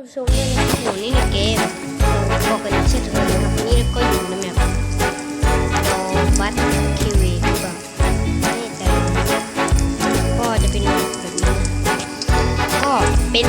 คุณผู้ชมด้ยอยู่นี่ในเกมบอกกันช่ถึงแล้ครับนี่ก็อยู่ในแมปบัตคิวีหรืนี่แต่ก็จะเป็นแบบนี้ก็เป็น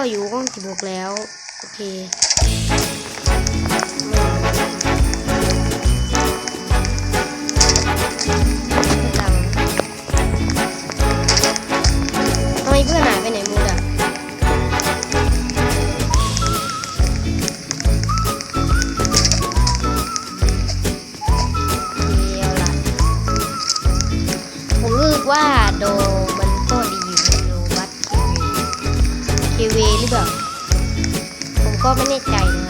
็อยู่ก้องสิบหกแล้ว โอเค เวหรือเปล่า ผมก็ไม่แน่ใจนะ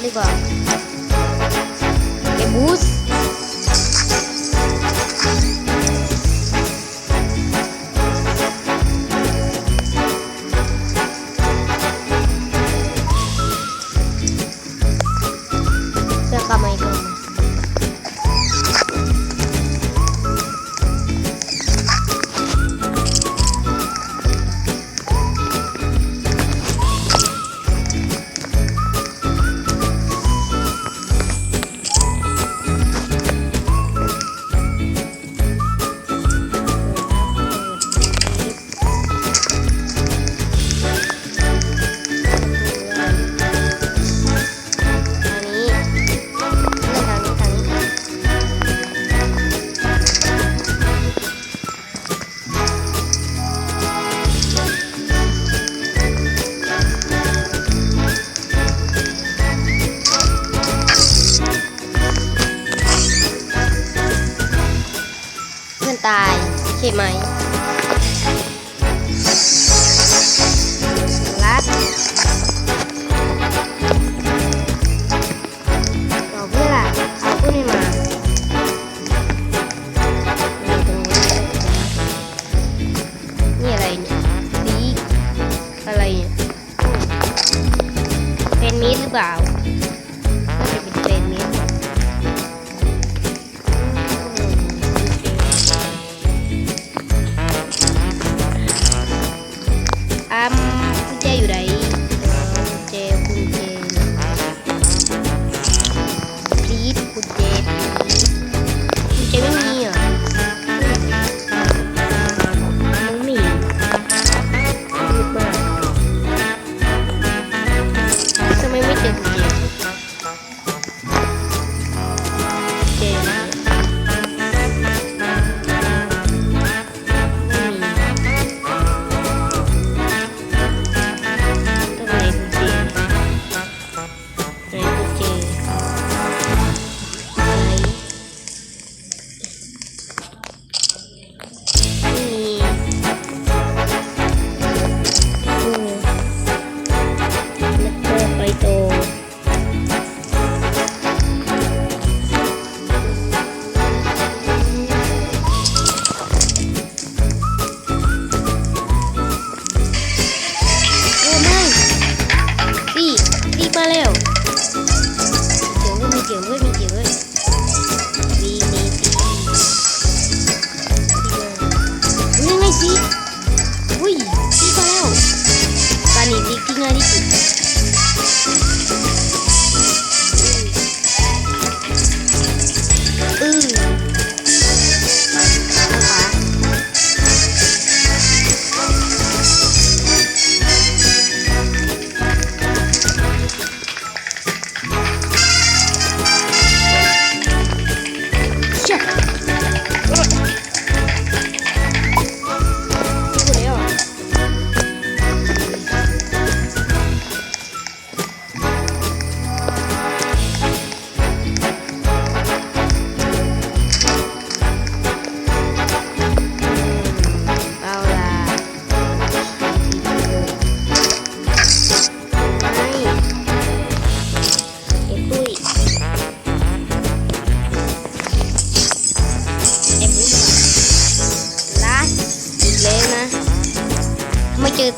legal. Temos ใช่ไหมรัดเราเพื่อเอาขึ้มานี่อะไรเนี่ยปีอะไรเนี่ยเป็นมีดหรือเปล่า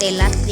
อแ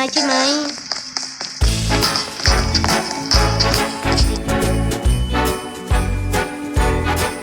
เออ